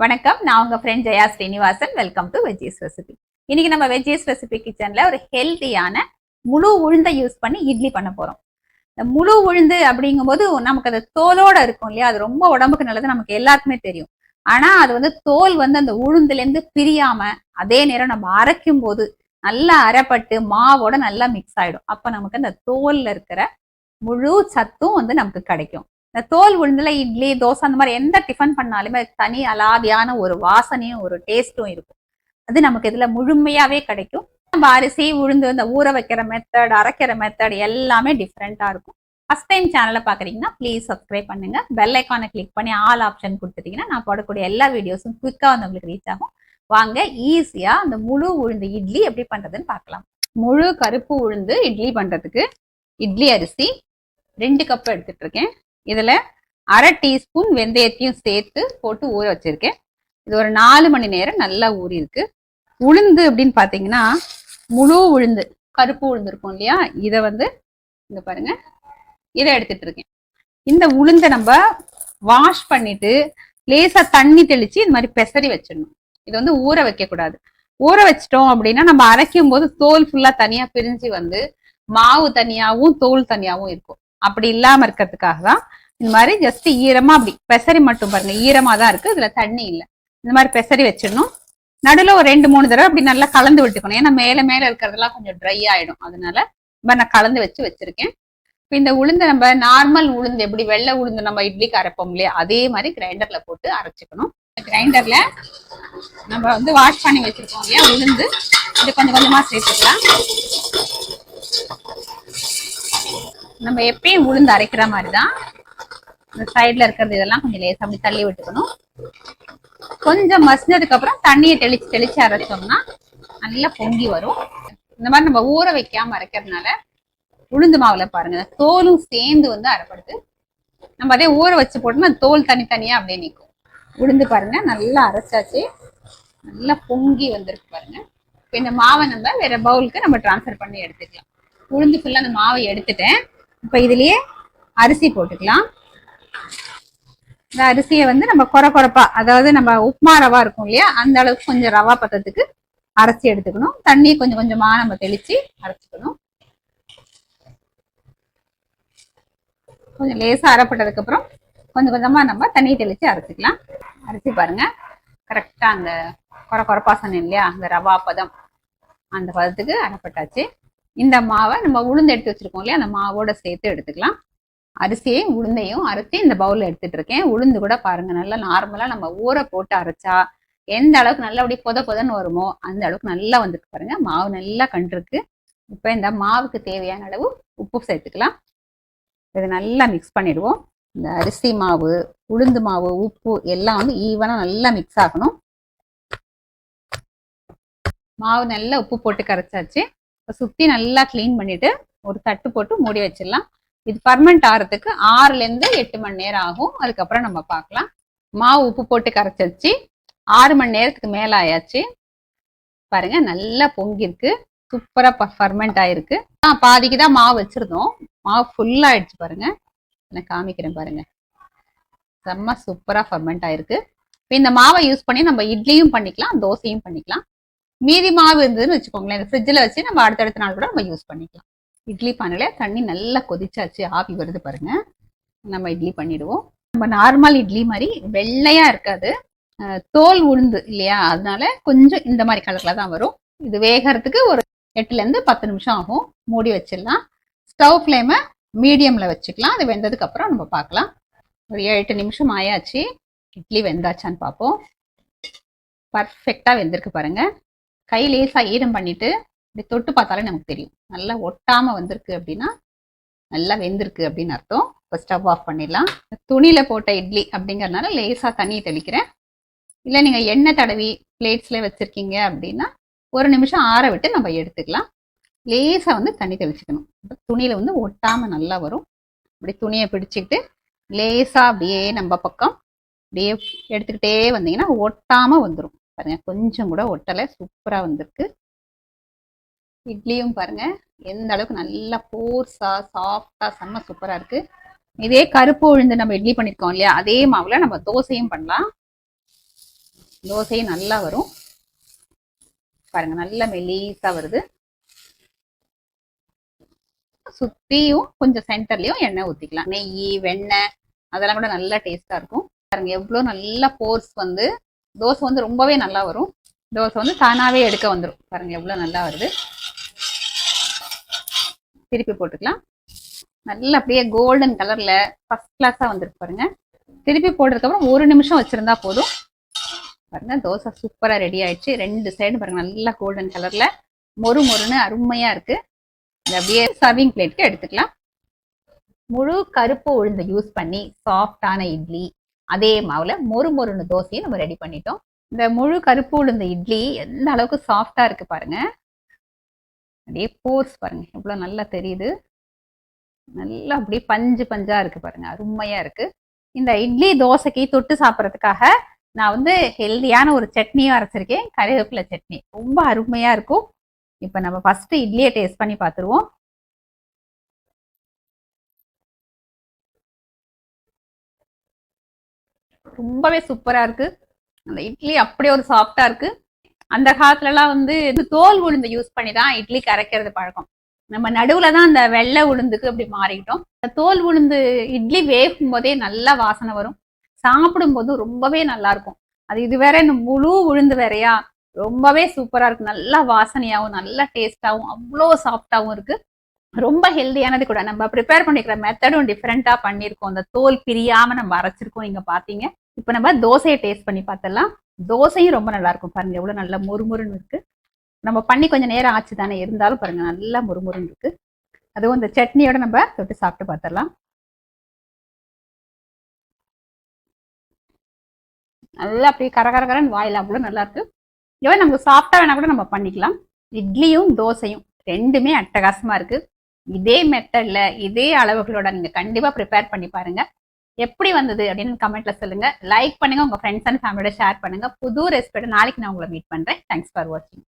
வணக்கம். நான் உங்க friend Jaya Srinivasan. Welcome to veggies recipe இன்னைக்கு நம்ம வெஜ்ஜீஸ் ரெசிபி கிச்சன்ல ஒரு ஹெல்த்தியான முழு உளுந்தை யூஸ் பண்ணி இட்லி பண்ண போறோம். இந்த முழு உளுந்து அப்படிங்கும்போது நமக்கு அது தோலோட இருக்கும் இல்லையா? அது ரொம்ப உடம்புக்கு நல்லது நமக்கு எல்லாருக்குமே தெரியும். ஆனா அது வந்து தோல் வந்து அந்த உளுந்துல இருந்து பிரியாம அதே நேரம் நம்ம அரைக்கும் போது நல்லா அரைப்பட்டு மாவோட நல்லா மிக்ஸ் ஆயிடும். அப்ப நமக்கு அந்த தோல்ல இருக்கிற முழு சத்தும் வந்து நமக்கு கிடைக்கும். இந்த தோல் உளுந்துல இட்லி தோசை அந்த மாதிரி எந்த டிஃபன் பண்ணாலுமே தனி அலாதியான ஒரு வாசனையும் ஒரு டேஸ்ட்டும் இருக்கும். அது நமக்கு இதுல முழுமையாவே கிடைக்கும். நம்ம அரிசி உளுந்து இந்த ஊற வைக்கிற மெத்தட் அரைக்கிற மெத்தட் எல்லாமே டிஃப்ரெண்டா இருக்கும். ஃபர்ஸ்ட் டைம் சேனலை பாக்குறீங்கன்னா ப்ளீஸ் சப்ஸ்கிரைப் பண்ணுங்க. பெல் ஐக்கானை கிளிக் பண்ணி ஆல் ஆப்ஷன் கொடுத்துட்டீங்கன்னா நான் போடக்கூடிய எல்லா வீடியோஸும் குயிக்காக வந்து உங்களுக்கு ரீச் ஆகும். வாங்க ஈஸியா அந்த முழு உளுந்து இட்லி எப்படி பண்றதுன்னு பார்க்கலாம். முழு கருப்பு உளுந்து இட்லி பண்றதுக்கு இட்லி அரிசி ரெண்டு கப் எடுத்துட்டு இருக்கேன். இதில் அரை டீஸ்பூன் வெந்தயத்தையும் சேர்த்து போட்டு ஊற வச்சிருக்கேன். இது ஒரு நாலு மணி நேரம் நல்லா ஊறி இருக்கு உளுந்து அப்படின்னு பார்த்தீங்கன்னா முழு உளுந்து கருப்பு உளுந்து இருக்கும் இல்லையா? இதை வந்து இங்க பாருங்க. இதை எடுத்துட்டு இருக்கேன். இந்த உளுந்தை நம்ம வாஷ் பண்ணிட்டு லேசா தண்ணி தெளிச்சு இந்த மாதிரி பெசரி வச்சிடணும். இது வந்து ஊற வைக்க கூடாது. ஊற வச்சிட்டோம் அப்படின்னா நம்ம அரைக்கும் போது தோல் ஃபுல்லா தனியா பிரிஞ்சு வந்து மாவு தனியாவும் தோல் தனியாவும் இருக்கும். அப்படி இல்லாம இருக்கிறதுக்காக தான் இந்த மாதிரி ஜஸ்ட் ஈரமா அப்படி பெசரி மட்டும் பாருங்க. ஈரமா தான் இருக்கு. இதுல தண்ணி இல்லை. இந்த மாதிரி பெசரி வச்சிடணும். நடுவில் ஒரு ரெண்டு மூணு தடவை அப்படி நல்லா கலந்து விட்டுக்கணும். ஏன்னா மேலே மேலே இருக்கிறதெல்லாம் கொஞ்சம் ட்ரை ஆகிடும் அதனால இப்போ நான் கலந்து வச்சு வச்சிருக்கேன். இப்போ இந்த உளுந்து நம்ம நார்மல் உளுந்து எப்படி வெள்ளை உளுந்து நம்ம இட்லிக்கு அரைப்போம் இல்லையா? அதே மாதிரி கிரைண்டரில் போட்டு அரைச்சிக்கணும். கிரைண்டரில் நம்ம வந்து வாஷ் பண்ணி வச்சுருக்கோம் இல்லையா? உளுந்து. இது கொஞ்சம் கொஞ்சமாக சேர்த்துக்கலாம். நம்ம எப்பயும் உளுந்து அரைக்கிற மாதிரி தான் இந்த சைடில் இருக்கிறது இதெல்லாம் கொஞ்சம் லேசாக அப்படி தள்ளி விட்டுக்கணும். கொஞ்சம் மசிஞ்சதுக்கு அப்புறம் தண்ணியை தெளிச்சு தெளிச்சு அரைச்சோம்னா நல்லா பொங்கி வரும். இந்த மாதிரி நம்ம ஊற வைக்காம அரைக்கிறதுனால உளுந்து மாவுல பாருங்க தோலும் சேர்ந்து வந்து அரைப்படுது. நம்ம அதே ஊற வச்சு போட்டோம்னா தோல் தனித்தனியா அப்படியே நிற்கும் உளுந்து பாருங்க நல்லா அரைச்சாச்சு. நல்லா பொங்கி வந்திருக்கு பாருங்க. இப்போ இந்த மாவை நம்ம வேற பவுலுக்கு நம்ம ட்ரான்ஸ்ஃபர் பண்ணி எடுத்துக்கலாம். உளுந்து ஃபுல்லாக அந்த மாவை எடுத்துட்டேன். இப்போ இதுலயே அரிசி போட்டுக்கலாம். இந்த அரிசியை வந்து நம்ம குறை குறைப்பா அதாவது நம்ம உப்மா ரவா இருக்கும் இல்லையா அந்த அளவுக்கு கொஞ்சம் ரவா பத்தத்துக்கு அரைச்சி எடுத்துக்கணும். தண்ணியை கொஞ்சம் கொஞ்சமா நம்ம தெளிச்சு அரைச்சிக்கணும். கொஞ்சம் லேசா அரைப்பட்டதுக்கு அப்புறம் கொஞ்சம் கொஞ்சமா நம்ம தண்ணி தெளிச்சு அரைச்சிக்கலாம். அரிசி பாருங்க. கரெக்டா அந்த குறை குறைப்பா சொன்னேன் இல்லையா அந்த ரவா பதம் அந்த பதத்துக்கு அரைப்பட்டாச்சு. இந்த மாவை நம்ம உளுந்து எடுத்து வச்சிருக்கோம் இல்லையா? அந்த மாவோட சேர்த்து எடுத்துக்கலாம். அரிசியையும் உளுந்தையும் அரைச்சி இந்த பவுல்ல எடுத்துட்டு இருக்கேன். உளுந்து கூட பாருங்க நல்லா நார்மலா நம்ம ஊற போட்டு அரைச்சா எந்த அளவுக்கு நல்லா அப்படியே பொத பொதன்னு வருமோ அந்த அளவுக்கு நல்லா வந்துருக்கு பாருங்க. மாவு நல்லா கண்டிருக்கு. இப்போ இந்த மாவுக்கு தேவையான அளவு உப்பு சேர்த்துக்கலாம். இதை நல்லா மிக்ஸ் பண்ணிடுவோம். இந்த அரிசி மாவு உளுந்து மாவு உப்பு எல்லாம் வந்து ஈவனா நல்லா மிக்ஸ் ஆகணும். மாவு நல்லா உப்பு போட்டு கரைச்சாச்சு. இப்போ சுற்றி நல்லா க்ளீன் பண்ணிவிட்டு ஒரு தட்டு போட்டு மூடி வச்சிடலாம். இது பர்மெண்ட் ஆகிறதுக்கு ஆறுலேருந்து எட்டு மணி நேரம் ஆகும். அதுக்கப்புறம் நம்ம பார்க்கலாம். மாவு உப்பு போட்டு கரைச்சி வச்சு ஆறு மணி நேரத்துக்கு மேலே ஆயாச்சு. பாருங்க நல்லா பொங்கிருக்கு சூப்பராக ஃபர்மெண்ட் ஆயிருக்கு. ஆ பாதிக்கு தான் மாவு வச்சுருந்தோம். மாவு ஃபுல்லாக ஆயிடுச்சு பாருங்க. நான் காமிக்கிறேன் பாருங்க. செம்ம சூப்பராக ஃபர்மெண்ட் ஆயிருக்கு. இப்போ இந்த மாவை யூஸ் பண்ணி நம்ம இட்லியும் பண்ணிக்கலாம் தோசையும் பண்ணிக்கலாம். மீதி மாவு இருந்ததுன்னு வச்சுக்கோங்களேன். இந்த ஃப்ரிட்ஜில் வச்சு நம்ம அடுத்தடுத்த நாள் கூட நம்ம யூஸ் பண்ணிக்கலாம். இட்லி பானையில் தண்ணி நல்லா கொதிச்சாச்சு. ஆவி வருது பாருங்க. நம்ம இட்லி பண்ணிடுவோம். நம்ம நார்மல் இட்லி மாதிரி வெள்ளையா இருக்காது. தோல் உளுந்து இல்லையா? அதனால கொஞ்சம் இந்த மாதிரி கலர்ல தான் வரும். இது வேகறதுக்கு ஒரு எட்டுலேருந்து பத்து நிமிஷம் ஆகும். மூடி வச்சிடலாம். ஸ்டவ் ஃப்ளேமை மீடியமில் வச்சுக்கலாம். அது வெந்ததுக்கு அப்புறம் நம்ம பார்க்கலாம். ஒரு ஏழு எட்டு நிமிஷம் ஆயாச்சு. இட்லி வெந்தாச்சான்னு பார்ப்போம். பர்ஃபெக்டாக வெந்திருக்கு பாருங்கள் கை லேசாக ஈரம் பண்ணிவிட்டு இப்படி தொட்டு பார்த்தாலே நமக்கு தெரியும். நல்லா ஒட்டாமல் வந்திருக்கு அப்படின்னா நல்லா வெந்திருக்கு அப்படின்னு அர்த்தம். இப்போ ஸ்டவ் ஆஃப் பண்ணிடலாம். துணியில் போட்ட இட்லி அப்படிங்கிறதுனால லேசாக தண்ணி தெளிக்கிறேன். இல்லை நீங்கள் எண்ணெய் தடவி பிளேட்ஸில் வச்சுருக்கீங்க அப்படின்னா ஒரு நிமிஷம் ஆற விட்டு நம்ம எடுத்துக்கலாம். லேசாக வந்து தண்ணி தெளிச்சுக்கணும். துணியில் வந்து ஒட்டாமல் நல்லா வரும். இப்படி துணியை பிடிச்சிக்கிட்டு லேசாக அப்படியே நம்ம பக்கம் அப்படியே எடுத்துக்கிட்டே வந்தீங்கன்னா ஒட்டாமல் வந்துடும் பாருங்க. கொஞ்சம் கூட ஒட்டலை. சூப்பரா வந்திருக்கு. இட்லியும் பாருங்க. எந்த அளவுக்கு நல்லா போர்ஸா சாஃப்டா செம்ம சூப்பரா இருக்கு. இதே கருப்பு உளுந்து நம்ம இட்லி பண்ணிருக்கோம் இல்லையா? அதே மாவுல நம்ம தோசையும் பண்ணலாம். தோசையும் நல்லா வரும். பாருங்க. நல்லா மெலீஸாக வருது. சுத்தியும் கொஞ்சம் சென்டர்லயும் எண்ணெய் ஊத்திக்கலாம். நெய் வெண்ணெய் அதெல்லாம் கூட நல்லா டேஸ்டா இருக்கும். பாருங்க. எவ்வளோ நல்லா போர்ஸ் வந்து தோசை வந்து ரொம்பவே நல்லா வரும். தோசை வந்து தானாகவே எடுக்க வந்துடும் பாருங்க எவ்வளோ நல்லா வருது. திருப்பி போட்டுக்கலாம். நல்லா அப்படியே கோல்டன் கலரில் ஃபஸ்ட் கிளாஸாக வந்துருக்கு பாருங்க. திருப்பி போட்டதுக்கப்புறம் ஒரு நிமிஷம் வச்சிருந்தா போதும். பாருங்கள் தோசை சூப்பராக ரெடி ஆயிடுச்சு. ரெண்டு சைடு பாருங்கள் நல்லா கோல்டன் கலரில் மொறு மொறுன்னு அருமையாக இருக்கு. இதை அப்படியே சர்விங் பிளேட்க்கு எடுத்துக்கலாம். முழு கருப்பு உளுந்து யூஸ் பண்ணி சாஃப்டான இட்லி. அதே மாவுல மொறு மொறுன்னு தோசையை நம்ம ரெடி பண்ணிட்டோம். இந்த முழு கருப்பு உளுந்த இட்லி எந்த அளவுக்கு சாஃப்டாக இருக்கு பாருங்க. அப்படியே போர்ஸ் பாருங்க. எவ்வளோ நல்லா தெரியுது. நல்லா அப்படியே பஞ்சு பஞ்சா இருக்கு பாருங்க. அருமையாக இருக்கு. இந்த இட்லி தோசைக்கு தொட்டு சாப்பிட்றதுக்காக நான் வந்து ஹெல்தியான ஒரு சட்னியும் அரைச்சிருக்கேன். கறிவேப்பிலை சட்னி. ரொம்ப அருமையாக இருக்கும். இப்போ நம்ம ஃபஸ்ட்டு இட்லியை டேஸ்ட் பண்ணி பார்த்துருவோம். ரொம்பவே சூப்பரா இருக்கு. அந்த இட்லி அப்படியே ஒரு சாஃப்டா இருக்கு. அந்த காலத்துல எல்லாம் வந்து இது தோல் உளுந்து யூஸ் பண்ணி தான் இட்லி கரைக்கிறது பழக்கம். நம்ம நடுவுல தான் அந்த வெள்ளை உளுந்துக்கு அப்படி மாறிக்கிட்டோம். அந்த தோல் உளுந்து இட்லி வேகும் போதே நல்லா வாசனை வரும். சாப்பிடும்போது ரொம்பவே நல்லா இருக்கும். அது இது வேற இந்த முழு உளுந்து வேறையா? ரொம்பவே சூப்பரா இருக்கு. நல்லா வாசனையாவும் நல்லா டேஸ்டாகவும் அவ்வளோ சாஃப்டாகவும் இருக்கு. ரொம்ப ஹெல்தியானது கூட. நம்ம ப்ரிப்பேர் பண்ணிக்கிற மெத்தடும் டிஃப்ரெண்டா பண்ணியிருக்கோம். அந்த தோல் பிரியாம நம்ம அரைச்சிருக்கோம். இங்க பாத்தீங்க இப்போ நம்ம தோசையை டேஸ்ட் பண்ணி பார்த்தலாம் தோசையும் ரொம்ப நல்லா இருக்கும் பாருங்க. எவ்வளவு நல்லா முறுமுறுன்னு இருக்கு. நம்ம பண்ணி கொஞ்சம் நேரம் ஆச்சு தானே. இருந்தாலும் பாருங்க நல்லா முறுமுறுன்னு இருக்கு. அதுவும் இந்த சட்னியோட நம்ம தொட்டு சாப்பிட்டு பார்த்துடலாம். நல்லா அப்படியே கரகரகரன்னு வாயில் அவ்வளோ நல்லா இருக்கு. இவன் நமக்கு சாப்பிட்டா வேணா கூட நம்ம பண்ணிக்கலாம். இட்லியும் தோசையும் ரெண்டுமே அட்டகாசமா இருக்கு. இதே மெத்தடில் இதே அளவுகளோட நீங்க கண்டிப்பா ப்ரிப்பேர் பண்ணி பாருங்க. எப்படி வந்தது அப்படின்னு கமெண்ட்ல சொல்லுங்க. லைக் பண்ணுங்க உங்க ஃப்ரெண்ட்ஸ் அண்ட் ஃபேமிலியோட ஷேர் பண்ணுங்க. புது ரெசிபியோட நாளைக்கு நான் உங்களை மீட் பண்றேன். தேங்க்ஸ் ஃபார் வாட்சிங்